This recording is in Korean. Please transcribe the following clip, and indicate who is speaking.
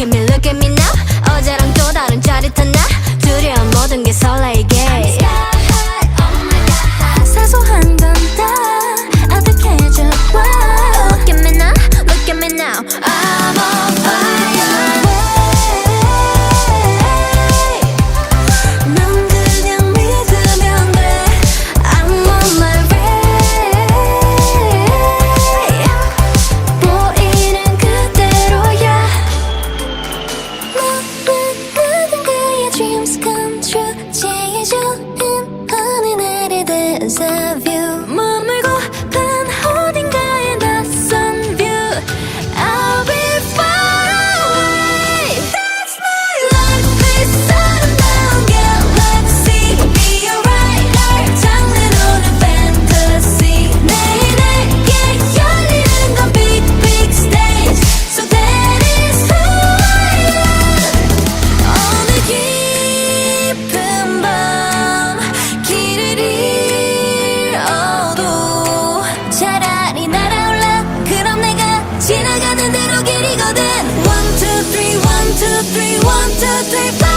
Speaker 1: Look at me, look at me now 어제랑 또 다른 짜릿한 날 두려운 모든 게 설레
Speaker 2: three, one, two, three, four.